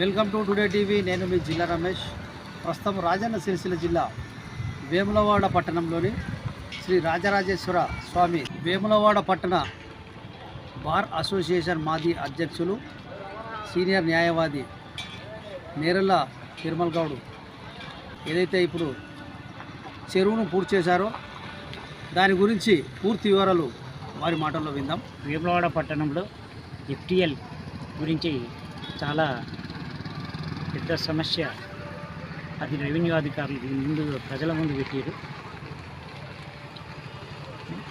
Welcome to today TV. నేను మీ జిల్లా రమేష్. ప్రస్తుతం రాజన్న సిరిసిల్ల జిల్లా వేములవాడ పట్టణంలోని శ్రీ రాజరాజేశ్వర స్వామి వేములవాడ పట్టణ బార్ అసోసియేషన్ మాజీ అధ్యక్షులు సీనియర్ న్యాయవాది నేరల్ల తిరుమల్ గౌడ్. ఏదైతే ఇప్పుడు చెరువును పూర్తి చేశారో దాని గురించి పూర్తి వివరాలు వారి మాటల్లో విందాం. వేములవాడ పట్టణంలో ఎఫ్టిఎల్ గురించి చాలా పెద్ద సమస్య. అది రెవెన్యూ అధికారులు ముందు ప్రజల ముందు పెట్టారు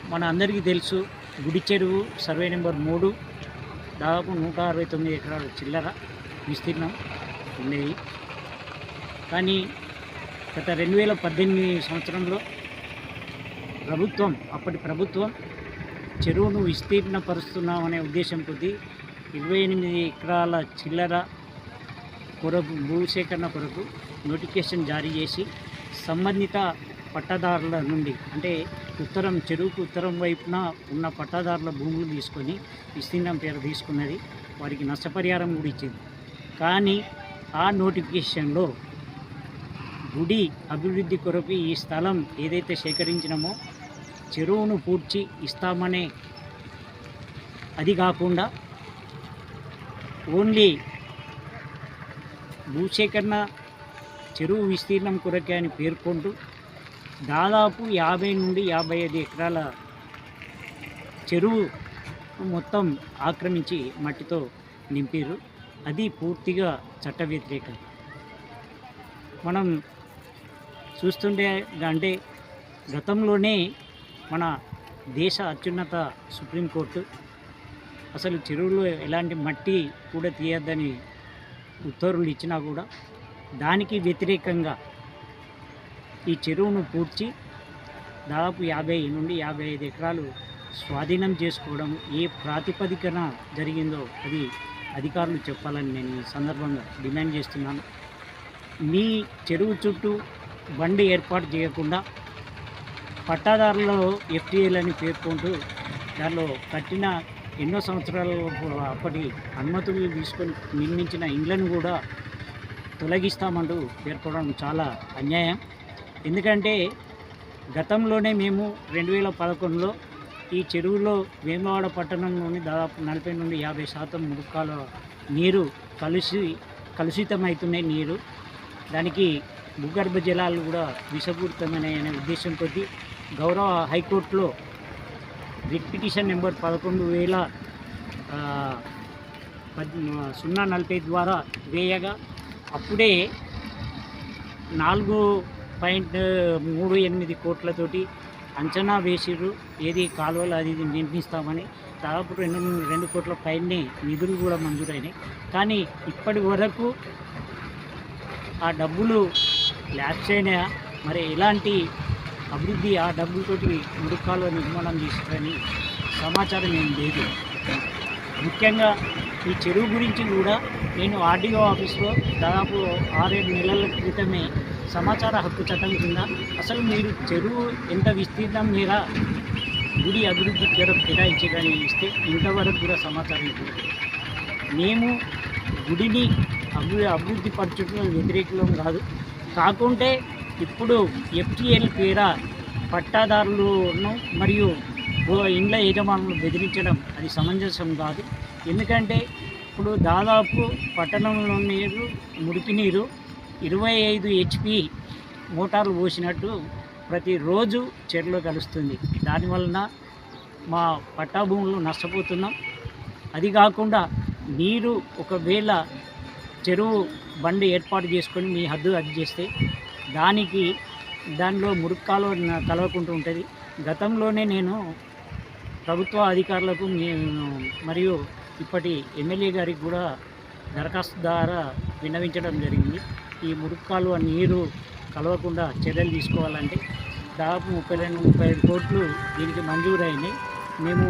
మన అందరికీ తెలుసు గుడి చెరువు సర్వే నెంబర్ మూడు దాదాపు నూట అరవై తొమ్మిది ఎకరాల చిల్లర విస్తీర్ణం ఉండేది కానీ గత రెండు వేల పద్దెనిమిది సంవత్సరంలో ప్రభుత్వం అప్పటి ప్రభుత్వం చెరువును విస్తీర్ణపరుస్తున్నామనే ఉద్దేశం కొద్దీ ఇరవై ఎనిమిది ఎకరాల చిల్లర కొరకు భూసేకరణ కొరకు నోటిఫికేషన్ జారీ చేసి సంబంధిత పట్టదారుల నుండి అంటే ఉత్తరం చెరువుకు ఉత్తరం వైపున ఉన్న పట్టాదారుల భూములు తీసుకొని విస్తీర్ణం పేరు తీసుకున్నది వారికి నష్టపరిహారం కూడా ఇచ్చింది. కానీ ఆ నోటిఫికేషన్లో గుడి అభివృద్ధి కొరకు ఈ స్థలం ఏదైతే సేకరించినామో చెరువును పూడ్చి ఇస్తామనే అది కాకుండా ఓన్లీ భూసేకరణ చెరువు విస్తీర్ణం కొరకే అని పేర్కొంటూ దాదాపు యాభై నుండి యాభై ఐదు ఎకరాల చెరువు మొత్తం ఆక్రమించి మట్టితో నింపారు అది పూర్తిగా చట్ట వ్యతిరేకం. మనం చూస్తుంటే అంటే గతంలోనే మన దేశ అత్యున్నత సుప్రీంకోర్టు అసలు చెరువులో ఎలాంటి మట్టి కూడా తీయద్దని ఉత్తర్వులు ఇచ్చినా కూడా దానికి వ్యతిరేకంగా ఈ చెరువును పూడ్చి దాదాపు యాభై నుండి యాభై ఐదు ఎకరాలు స్వాధీనం చేసుకోవడం ఏ ప్రాతిపదికన జరిగిందో అది అధికారులు చెప్పాలని నేను ఈ సందర్భంగా డిమాండ్ చేస్తున్నాను. మీ చెరువు చుట్టూ బండి ఏర్పాటు చేయకుండా పట్టాదారులలో ఎఫ్టీఏలని పేర్కొంటూ దానిలో కట్టిన ఎన్నో సంవత్సరాల అప్పటి అనుమతులు తీసుకొని నిర్మించిన ఇండ్లను కూడా తొలగిస్తామంటూ పేర్కొనడం చాలా అన్యాయం. ఎందుకంటే గతంలోనే మేము రెండు వేల పదకొండులో ఈ చెరువులో వేమవాడ పట్టణంలోని దాదాపు నలభై నుండి యాభై శాతం ముడుకాల నీరు కలుషి కలుషితమవుతున్నాయి నీరు. దానికి భూగర్భ జలాలు కూడా విషపూరితమైన అనే ఉద్దేశంతో గౌరవ హైకోర్టులో రిట్ పిటిషన్ నెంబర్ పదకొండు వేల పద్ సున్నా నలభై ద్వారా వేయగా అప్పుడే నాలుగు పాయింట్ మూడు ఎనిమిది కోట్లతోటి అంచనా వేసిరు ఏది కాలువలు అది ఇది నిర్మిస్తామని. దాదాపు రెండు రెండు కోట్ల పైనే నిధులు కూడా మంజూరైనాయి. కానీ ఇప్పటి వరకు ఆ డబ్బులు ల్యాప్స్ అయినా మరి ఎలాంటి అభివృద్ధి ఆ డబ్బులతోటి ముడుకాలువ నిర్మాణం చేస్తారని సమాచారం ఏం లేదు. ముఖ్యంగా ఈ చెరువు గురించి కూడా నేను ఆర్డీఓ ఆఫీస్లో దాదాపు ఆరేడు నెలల క్రితమే సమాచార హక్కు చట్టం కింద అసలు మీరు చెరువు ఎంత విస్తీర్ణం మీద గుడి అభివృద్ధి కొరకు కేటాయించడానికి ఇస్తే ఇంతవరకు కూడా సమాచారం ఇవ్వలేదు మేము గుడిని అభివృద్ధి అభివృద్ధి పరచడంలో వ్యతిరేకం కాదు. కాకుంటే ఇప్పుడు ఎఫ్టిఎల్ పేర పట్టాదారులను మరియు ఇండ్ల యజమానులు బెదిరించడం అది సమంజసం కాదు. ఎందుకంటే ఇప్పుడు దాదాపు పట్టణంలో నీరు మురికి నీరు ఇరవై ఐదు హెచ్పి మోటార్లు పోసినట్టు ప్రతిరోజు చెరువులో కలుస్తుంది. దానివలన మా పట్టా భూములు నష్టపోతున్నాం. అది కాకుండా నీరు ఒకవేళ చెరువు బండి ఏర్పాటు చేసుకొని మీ హద్దు అది చేస్తే దానికి దానిలో మురుక్కాలు కలవకుంటూ ఉంటుంది. గతంలోనే నేను ప్రభుత్వ అధికారులకు నేను మరియు ఇప్పటి ఎమ్మెల్యే గారికి కూడా దరఖాస్తు ద్వారా విన్నవించడం జరిగింది. ఈ మురుక్కాలు నీరు కలవకుండా చర్యలు తీసుకోవాలంటే దాదాపు ముప్పై రెండు ముప్పై ఐదు కోట్లు దీనికి మంజూరైనాయి. మేము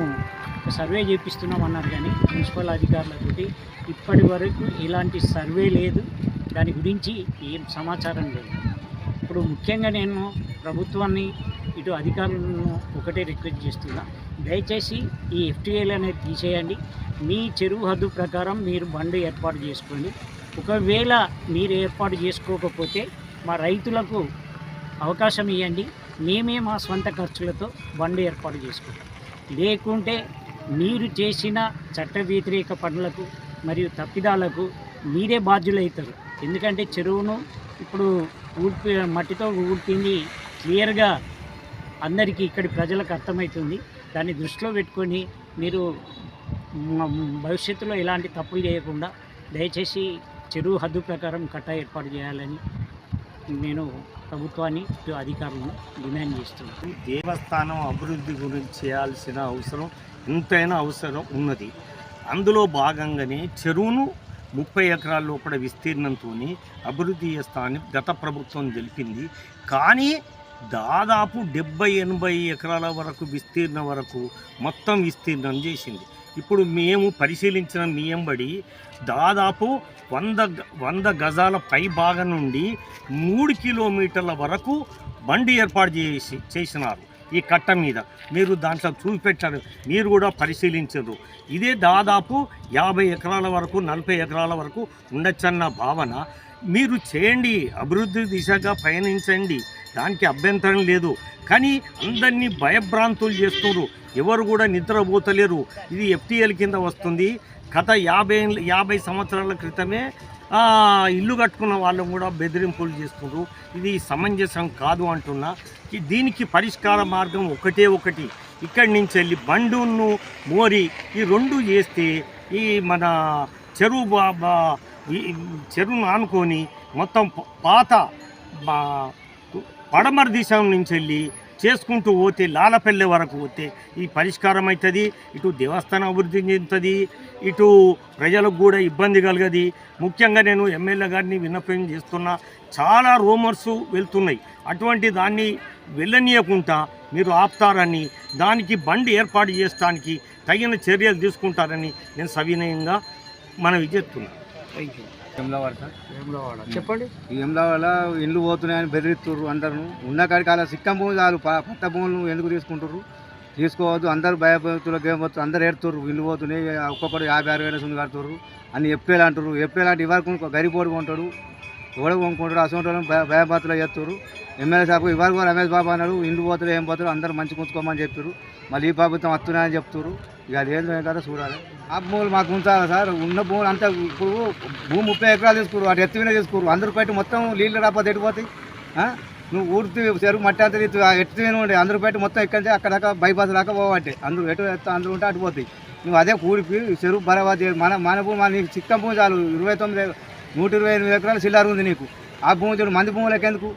సర్వే చేపిస్తున్నాం అన్నారు కానీ మున్సిపల్ అధికారులతోటి ఇప్పటి వరకు ఇలాంటి సర్వే లేదు. దాని గురించి ఏం సమాచారం లేదు. ఇప్పుడు ముఖ్యంగా నేను ప్రభుత్వాన్ని ఇటు అధికారులను ఒకటే రిక్వెస్ట్ చేస్తున్నా. దయచేసి ఈ ఎఫ్టీఏలు అనేది తీసేయండి. మీ చెరువు హద్దు ప్రకారం మీరు బండి ఏర్పాటు చేసుకోండి. ఒకవేళ మీరు ఏర్పాటు చేసుకోకపోతే మా రైతులకు అవకాశం ఇవ్వండి మేమే మా సొంత ఖర్చులతో బండి ఏర్పాటు చేసుకుంటాం. లేకుంటే మీరు చేసిన చట్ట వ్యతిరేక పనులకు మరియు తప్పిదాలకు మీరే బాధ్యులవుతారు ఎందుకంటే చెరువును ఇప్పుడు ఊడ్పి మట్టితో ఊడ్పింది క్లియర్గా అందరికీ ఇక్కడి ప్రజలకు అర్థమవుతుంది. దాన్ని దృష్టిలో పెట్టుకొని మీరు భవిష్యత్తులో ఎలాంటి తప్పులు చేయకుండా దయచేసి చెరువు హద్దు ప్రకారం కట్ట ఏర్పాటు చేయాలని నేను ప్రభుత్వాన్ని అధికారులను డిమాండ్ చేస్తున్నాను. దేవస్థానం అభివృద్ధి గురించి చేయాల్సిన అవసరం ఎంతైనా అవసరం ఉన్నది. అందులో భాగంగానే చెరువును ముప్పై ఎకరాల లోపల విస్తీర్ణంతో అభివృద్ధి చేస్తామని గత ప్రభుత్వం తెలిపింది. కానీ దాదాపు డెబ్బై ఎనభై ఎకరాల వరకు విస్తీర్ణ వరకు మొత్తం విస్తీర్ణం చేసింది. ఇప్పుడు మేము పరిశీలించిన మీయంబడి దాదాపు వంద గ- వంద గజాల పై భాగం నుండి మూడు కిలోమీటర్ల వరకు బండి ఏర్పాటు చేసి చేసినారు. ఈ కట్ట మీద. మీరు దాంట్లో చూపెట్టారు. మీరు కూడా పరిశీలించరు. ఇదే దాదాపు యాభై ఎకరాల వరకు నలభై ఎకరాల వరకు ఉండొచ్చన్న భావన. మీరు చేయండి. అభివృద్ధి దిశగా పయనించండి. దానికి అభ్యంతరం లేదు. కానీ అందరినీ భయభ్రాంతులు చేస్తున్నారు. ఎవరు కూడా నిద్రపోతలేరు. ఇది ఎఫ్టీఎల్ కింద వస్తుంది. గత యాభై యాభై సంవత్సరాల క్రితమే ఇల్లు కట్టుకున్న వాళ్ళం కూడా బెదిరింపులు చేస్తున్నారు ఇది సమంజసం కాదు అంటున్నా. దీనికి పరిష్కార మార్గం ఒకటే ఒకటి. ఇక్కడి నుంచి వెళ్ళి బండును మోరి ఈ రెండు చేస్తే ఈ మన చెరువు బా- బా- ఈ చెరువును ఆనుకొని మొత్తం పాత పడమర దిశ నుంచి వెళ్ళి చేసుకుంటూ పోతే లాలపల్లె వరకు పోతే ఈ పరిష్కారం అవుతుంది ఇటు దేవస్థానం అభివృద్ధి చెందుతుంది ఇటు ప్రజలకు కూడా ఇబ్బంది కలగది. ముఖ్యంగా నేను ఎమ్మెల్యే గారిని విన్నపం చేస్తున్నా చాలా రూమర్స్ వెళ్తున్నాయి. అటువంటి దాన్ని వెళ్ళనీయకుండా మీరు ఆపుతారని దానికి బండి ఏర్పాటు చేయడానికి తగిన చర్యలు తీసుకుంటారని నేను సవినయంగా మనవి చేస్తున్నాను థ్యాంక్ యూ చెప్పండి ఈ వెమ్లవాడ. ఇండ్లు పోతున్నాయని బెదిరిస్తుర్రు అందరు. ఉన్న కాడికి అలా సిక్కం భూమి చాలు పట్ట భూములు ఎందుకు తీసుకుంటారు తీసుకోవద్దు అందరు భయపడుతున్నారు గేమవుతు అందరు ఏడుతుర్రు ఇల్లు పోతున్నాయి ఒక్కొక్కరు యాభై అరవై వేల సుంది కడుతుర్రు అని ఎప్పేలా అంటారు ఎప్పేలాంటి ఇవరకు గరిపోడు కొంటాడు. ఓడ కొనుక్కుంటాడు అసలు భయపాత్రలు చేస్తారు ఎమ్మెల్యే సాబ్ ఇవాళ కూడా రమేష్ బాబు అన్నాడు ఇండ్లు పోతారు ఏం పోతారు అందరూ మంచి ఉంచుకోమని చెప్పారు మళ్ళీ ఈ ప్రభుత్వం వస్తున్నాయని చెప్తారు ఇక అది ఏం కదా చూడాలి. ఆ భూములు మాకు ఉంచాలి సార్? ఉన్న భూములు అంతా ఇప్పుడు భూమి ముప్పై ఎకరాలు తీసుకురు అటు ఎత్తు మీద తీసుకురు అందరూ పెట్టి మొత్తం నీళ్ళు రాకపోతే ఎట్టిపోతాయి నువ్వు ఊర్తి చెరువు మట్టి అంతా తీస్తు ఎత్తు మీద ఉండే అందరూ పెట్టి మొత్తం ఎక్కడితే అక్కడ దాకా బైపాస్ దాకా పోవట్టే అందరూ ఎటు ఎత్తు అందరూ ఉంటే అటు పోతాయి. నువ్వు అదే కూడిపి చెరువు బరాబర్ మన మన భూమి మన చిక్క చిక్కం భూమి చాలు. ఇరవై తొమ్మిది నూట ఇరవై ఎనిమిది ఎకరాలు చిల్లర ఉంది నీకు. ఆ భూమి చూడు మంది భూములకు ఎందుకు